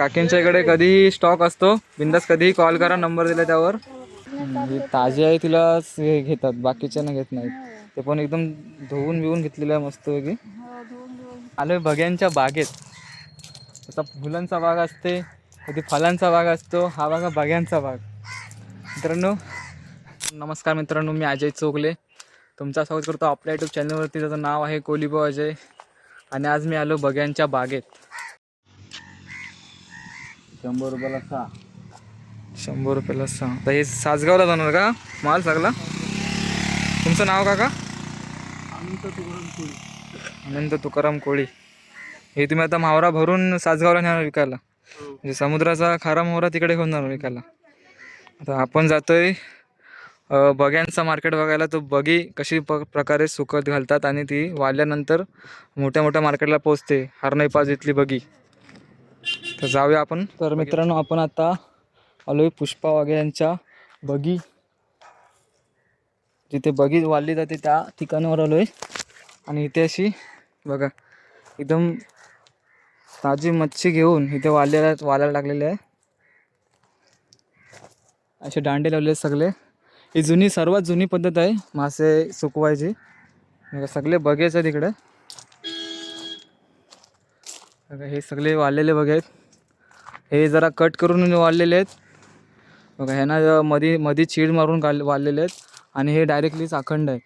काकींच्या इकडे कधीही स्टॉक असतो. बिंदास कधीही कॉल करा नंबर दिला त्यावर. म्हणजे ताजी आहे तिला हे घेतात बाकीच्यांना घेत नाहीत. ते पण एकदम धुवून बिवून घेतलेलं आहे मस्त पैकी आलोय बग्यांच्या बागेत. आता फुलांचा बाग असते कधी फळांचा बाग असतो हा बघा बग्यांचा बाग. मित्रांनो नमस्कार मित्रांनो मी अजय चोगले. तुमचा स्वागत करतो आपल्या यूट्यूब चॅनलवरती त्याचं नाव आहे कोलिबो अजय. आणि आज मी आलो बग्यांच्या बागेत. शंभर रुपयाला सहा. शंभर रुपयाला सहा. तर हे सासगावला जाणार का? माल सगळा? तुमचं नाव काका? अनंत तुकाराम कोळी. हे तुम्ही आता मावरा भरून सासगावला नेणार विकायला. म्हणजे समुद्राचा खारा मोहरा तिकडे घेऊन जाणार विकायला. आता आपण जातोय बग्यांचा मार्केट बघायला. तो बगी कशी प प्रकारे सुकत घालतात आणि ती वाढल्यानंतर मोठ्या मोठ्या मार्केटला पोचते हरणाई पाच इथली बगी तर जाऊया आपण. तर मित्रांनो आपण आता आलोय पुष्पा वाघे यांच्या बगी. जिथे बगी वाढली जाते त्या ठिकाणावर आलोय. आणि इथे अशी बघा एकदम ताजी मच्छी घेऊन इथे वाढलेल्या वालायला लागलेले आहे. असे दांडे लावले आहेत सगळे. ही जुनी सर्वात जुनी पद्धत आहे मासे सुकवायची. सगळे बगेच आहेत इकडे. हे सगळे वाढलेले बघे आहेत. हे जरा कट करून वाढलेले आहेत. बघा ह्यांना मधी मधी चीड मारून काढ वाढलेले आहेत. आणि हे डायरेक्टलीच अखंड आहे.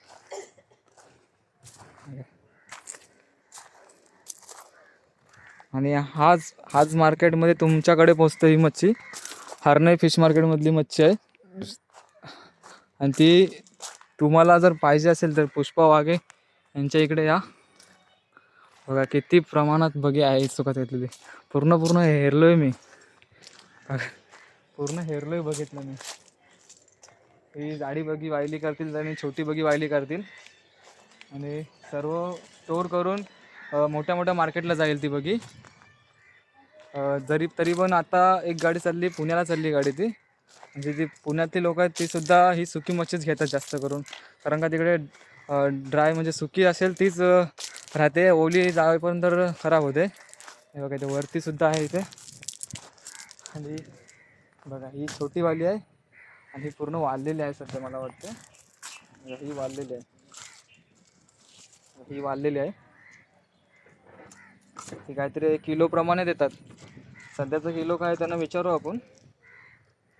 आणि हाच हाच मार्केटमध्ये तुमच्याकडे पोचते ही मच्छी. हरणे फिश मार्केटमधली मच्छी आहे. आणि ती तुम्हाला जर पाहिजे असेल तर पुष्पा वाघे यांच्या इकडे या. बघा किती प्रमाणात बघे आहे सुखात घेतलेली पूर्ण पूर्ण हेरलो आहे मी. पूर्ण हेरलोय बघितलं मी. ही जाडी बगी वायली करतील आणि छोटी बगी वायली करतील. आणि सर्व स्टोर करून मोठ्या मोठ्या मार्केटला जाईल ती बगी जरी तरी पण आता एक गाडी चालली पुण्याला चालली गाडी ती. म्हणजे जी पुण्यातली लोक आहेत ती सुद्धा ही सुकी मच्छीच घेतात जास्त करून. कारण का तिकडे ड्राय म्हणजे सुकी असेल तीच राहते. ओली जावेपर्यंत तर खराब होते. हे बघा ते वरती सुद्धा आहे इथे. आणि बघा ही छोटी वाली आहे आणि ही पूर्ण वाढलेली आहे सध्या मला वाटतं. ही वाढलेली आहे. ही वाढलेली आहे. ती काहीतरी किलोप्रमाणे देतात. सध्याचं किलो काय त्यांना विचारू आपण.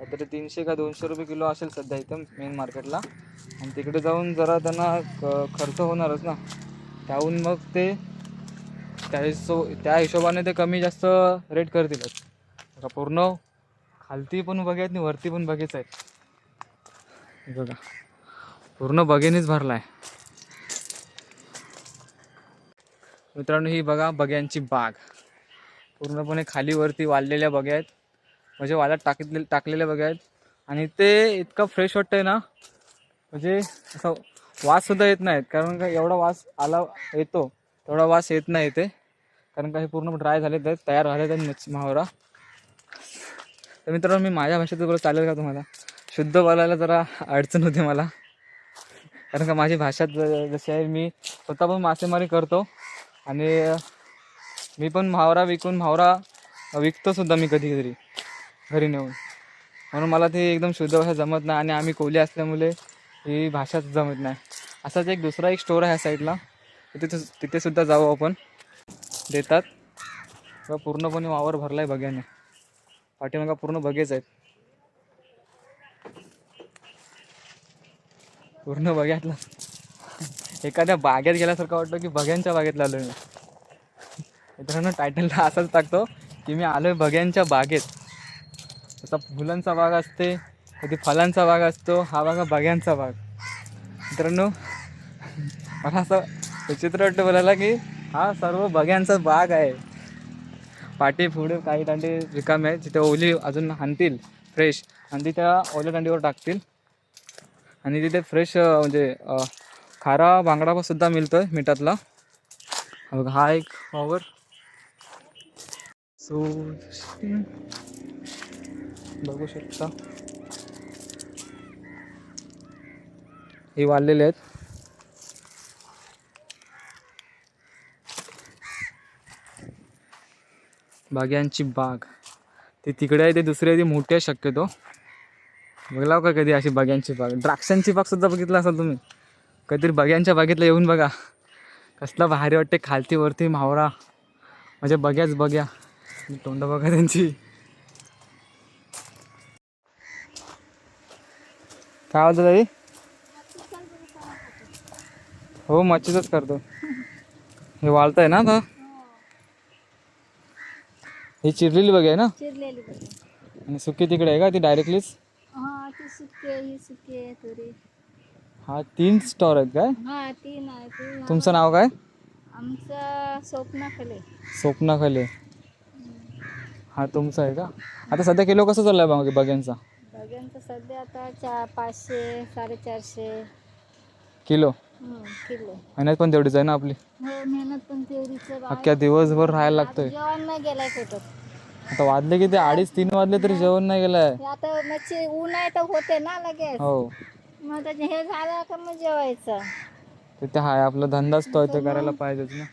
काहीतरी तीनशे का दोनशे रुपये किलो असेल सध्या इथं मेन मार्केटला आणि तिकडे जाऊन जरा त्यांना क- खर्च होणारच ना. त्याहून मग ते त्या हिशो त्या हिशोबाने ते कमी जास्त रेट करतीलच. बघा पूर्ण? खालती पण बघे नाही आणि वरती पण बघेच आहेत. बघा. पूर्ण बगेनीच भरला आहे मित्रांनो ही बघा बग्यांची बाग. पूर्णपणे खाली वरती वाढलेल्या बग्या आहेत. म्हणजे वाल्यात टाकले टाकलेल्या बघा आहेत. आणि ते इतकं फ्रेश वाटतंय ना म्हणजे असं वास सुद्धा येत नाहीत. कारण का एवढा वास आला येतो तेवढा वास येत नाही ते कारण का हे पूर्ण ड्राय झाले आहेत तयार झाले आहेत मच्छी महावरा तर मित्रांनो मी माझ्या भाषेत बोलत चालेल का तुम्हाला? शुद्ध बोलायला जरा अडचण होते मला. कारण का माझी भाषा ज- जशी आहे मी स्वतः पण मासेमारी करतो. आणि मी पण म्हावरा विकून म्हावरा विकतोसुद्धा मी कधी कधी घरी नेऊन. म्हणून मला ते एकदम शुद्ध भाषा जमत नाही आणि आम्ही कोली असल्यामुळे ही भाषाच जमत नाही. असाच एक दुसरा एक स्टोर आहे साईडला तिथे तिथेसुद्धा जाऊ आपण. देतात. पूर्णपणे वावर भरला आहे बघ्याने. पाठीमागा पूर्ण बघेच आहेत. पूर्ण बघ्यातला. एखाद्या बागेत गेल्यासारखं वाटतं की बघ्यांच्या बागेत आलो मी. मित्रांनो टायटलला असंच टाकतो की मी आलोय बघ्यांच्या बागेत. तसा फुलांचा बाग असते कधी फलांचा बाग असतो हा बघा बघ्यांचा बाग. मित्रांनो मला असं विचित्र वाटतं बोलायला की हा सर्व बघ्यांचा बाग आहे. पाठी पुढे काही दांडे रिकामे आहेत. जिथे ओली अजून हाणतील फ्रेश आणि ती त्या ओल्या दांडीवर टाकतील. आणि तिथे फ्रेश म्हणजे खारा बांगडा पण सुद्धा आहे मिठातला. हा हा एक वावर सो बघू शकता. हे वाढलेले आहेत. बाग्यांची बाग. ती तिकडे आहे ते दुसरे आहे ती मोठे आहे शक्यतो. बघलाव का कधी अशी बग्यांची बाग. द्राक्षांची बाग सुद्धा बघितला असाल तुम्ही? कधीतरी बग्यांच्या बागेतला येऊन बघा. कसला भारी वाटते खालती वरती मावरा म्हणजे बघ्याच बघ्या. तोंड बघा त्यांची. काय होतं ताई? हो मच्छीचंच करतो. हे वाळतंय ना आता? ही चिरलेली बघ आहे ना? चिरलेली बघ. आणि सुकी तिकडे आहे का? ती डायरेक्टलीच हा ती सुके ही सुके तुरी हा तीन स्टॉर आहेत काय? हा तीन आहे ती तुमचं नाव काय? आमचं स्वप्न खले. स्वप्ना खाले. हा तुमचं आहे का? आता सध्या किलो कसं चाललंय बघ बघ्यांचं? सध्या आता चा पाचशे साडेचारशे. किलो? हम्म, किलो. मेहनत पण तेवढीच आहे ना आपली हो मेहनत पण तेवढीच आहे. अख्ख्या दिवसभर राहायला लागतोय. जेवण नाही गेलाय कुठं. आता वाजले किती? अडीच तीन वाजले तरी जेवण नाही गेलंय. आता मच्छी ऊन आहे तर होते ना लगेच. हो. मग त्याचे हे झालं का मग जेवायचं? तिथे हाय आपला धंदाच तो आहे, ते करायला पाहिजेच ना.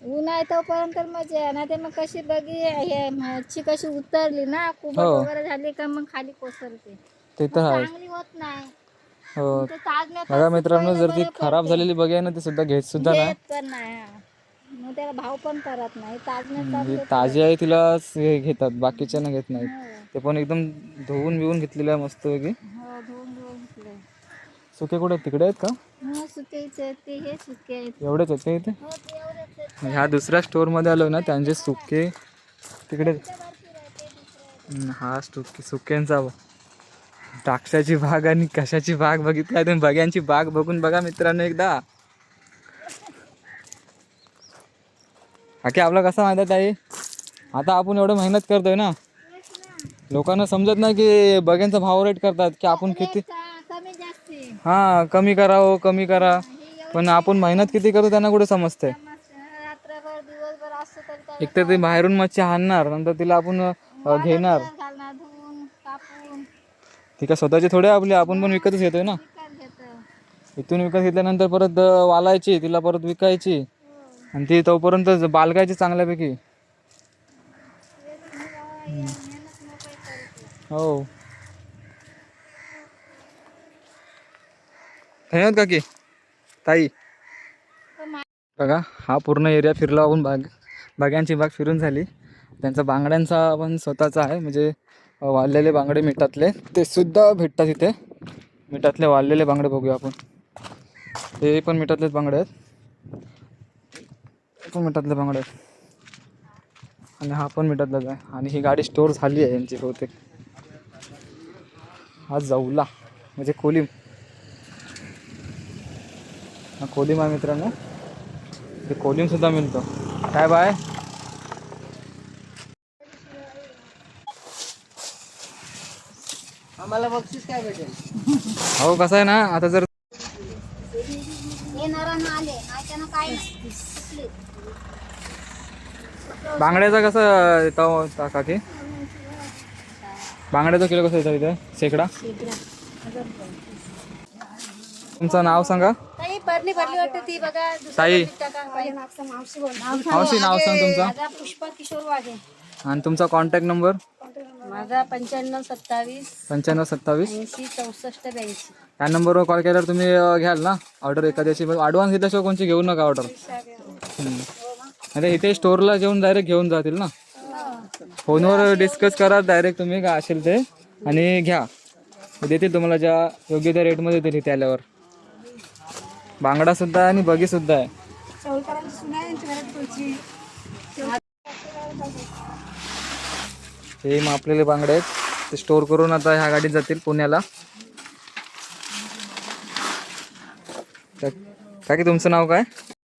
ऊन आहे तोपर्यंत मजा आहे नाही तर मग कशी बघी हे मच्छी कशी उतरली ना कुबट हो. वगैरे झाली का मग खाली कोसळते. ते तर आहे चांगली होत नाही. हो. ते ताजण्यात बघा मित्रांनो जर ती खराब. झालेली बघ आहे ना ती सुद्धा घेत सुद्धा घेत पण नाही हा. मग त्याला भाव पण करत नाही ताजण्यात जी चांगले ताजी आहे तिलाच हे घेतात बाकीच्या ना घेत नाहीत. हो. ते पण एकदम धुवून बिवून घेतलेलं आहे मस्त की हो. सुके कुठे? तिकडे आहेत का? हो सुके हे एवढेच आहेत का इथे? हो. ह्या दुसऱ्या स्टोअरमध्ये आलो ना त्यांचे सुके तिकडे हा सुके सुक्यांचा द्राक्षाची बाग आणि कशाची बाग बघितलाय तुम्ही? बग्यांची बाग बघून बघा मित्रांनो एकदा. बाकी आपला कसा माहिती आहे ताई? आता आपण एवढं मेहनत करतोय ना? लोकांना समजत नाही की बग्यांचा भाव रेट करतात की आपण किती का- हा कमी करा हो कमी करा. पण आपण मेहनत किती करतो त्यांना कुठे त्याला एक तर ते बाहेरून मच्छी आणणार नंतर तिला आपण घेणार. ती काय स्वतःची थोडे आपली आपण पण विकतच घेतोय ना? इथून विकत घेतल्यानंतर परत वालायची तिला परत विकायची. आणि ती तोपर्यंत ज- बालगायची चांगल्यापैकी? हो. धन्यवाद काकी. ताई. बघा हा पूर्ण एरिया फिरला आपण बाग बागांची बाग फिरून झाली. त्यांचा बांगड्यांचा पण स्वतःचा आहे. म्हणजे वाळलेले बांगडे मिठातले. ते सुद्धा भेटतात इथे. मिठातले वाळलेले बांगडे बघूया आपण. ते पण मिठातलेच बांगडे आहेत. पण मिठातले बांगडे आणि हा पण मिठातलाच आहे. आणि ही गाडी स्टोअर झाली आहे यांची बहुतेक. हा जवला म्हणजे कोलिम. हा कोलिम आहे मित्रांनो. ते कोलिम सुद्धा मिळतो. काय बाय? आम्हाला बक्षीस काय भेटेल? हो कसं आहे ना आता जर आले नाही. बांगड्याचा कसं येतो काकी? बांगड्याचा किलो कसं येतो इथे? शेकडा? तुमचं नाव सांगा. ताई भरली भरली वाटतं ती बघा. ताई. मावशी नाव सांग तुमचं. पुष्पा किशोर वाघे. आणि तुमचा कॉन्टॅक्ट नंबर माझा पंच्याण्णव सत्तावीस पंच्याण्णव सत्तावीस. ऐंशी चौसष्ट ब्याऐंशी. या नंबरवर कॉल केल्यावर तुम्ही घ्याल ना. ऑर्डर एखाद्याची. ॲडव्हान्स घेतल्याशिवाय कोणची घेऊ नका ऑर्डर नाही इथे स्टोअरला जेवून डायरेक्ट घेऊन जातील ना? फोनवर डिस्कस करा डायरेक्ट तुम्ही काय असेल ते. आणि घ्या. देतील तुम्हाला ज्या योग्य त्या रेटमध्ये देतील इथे आल्यावर. बांगडा सुद्धा आहे आणि बगी सुद्धा आहे. हे मापलेले बांगडे आहेत. ते स्टोअर करून आता ह्या गाडीत जातील पुण्याला. काकी तुमचं नाव काय?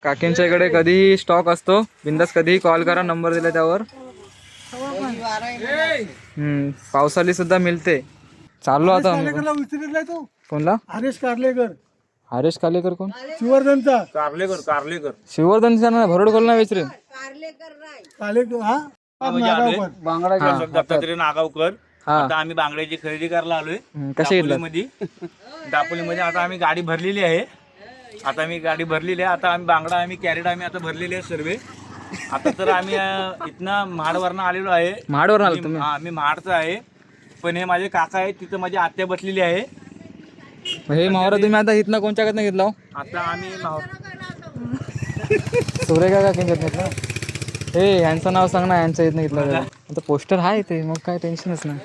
काकींच्या इकडे कधीही स्टॉक असतो. बिंदास कधीही कॉल करा नंबर दिला त्यावर. हम्म पावसाली सुद्धा मिळते. चाललो आता. आम्ही तो. कोणला? हरेश कारलेकर हरेश कालेकर कोण? शिवर्धनचा कारलेकर कारलेकर शिवर्धन ना भरड कोल ना विचारेन. कालेकर हा? नागावकर. हा, दत्तात्रय नागावकर. हा. आता आम्ही बांगड्याची खरेदी करायला आलोय. हम्म, कसे घेतलं मध्ये दापोलीमध्ये आता आम्ही गाडी भरलेली आहे. आता आम्ही गाडी भरलेली आहे. आता आम्ही बांगडा आम्ही कॅरेट आम्ही आता भरलेले आहे सर्व. आता तर आम्ही अं, इथनं महाडवरनं आलेलो आहे. महाडवर आलो मी- तुम्ही? हा मी महाडचा आहे. पण हे माझे काका आहेत तिथं माझी आत्या बसलेली आहे. हे मावरा तुम्ही आता इथनं कोणच्या कडनं घेतला? हो? आता आम्ही माव- सुरेखा का घेतलं? ना हे यांचं नाव सांग ना यांचं इथनं घेतलं? आता पोस्टर आहे ते मग काय टेन्शनच नाही.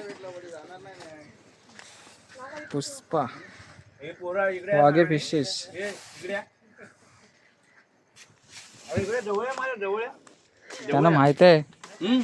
पुष्पा. हे पोरं इकडे या. वाघे फिशेस हे इकडे या. अरे इकडे जवळ या माझ्या जवळ या. त्यांना माहीत आहे हम्म.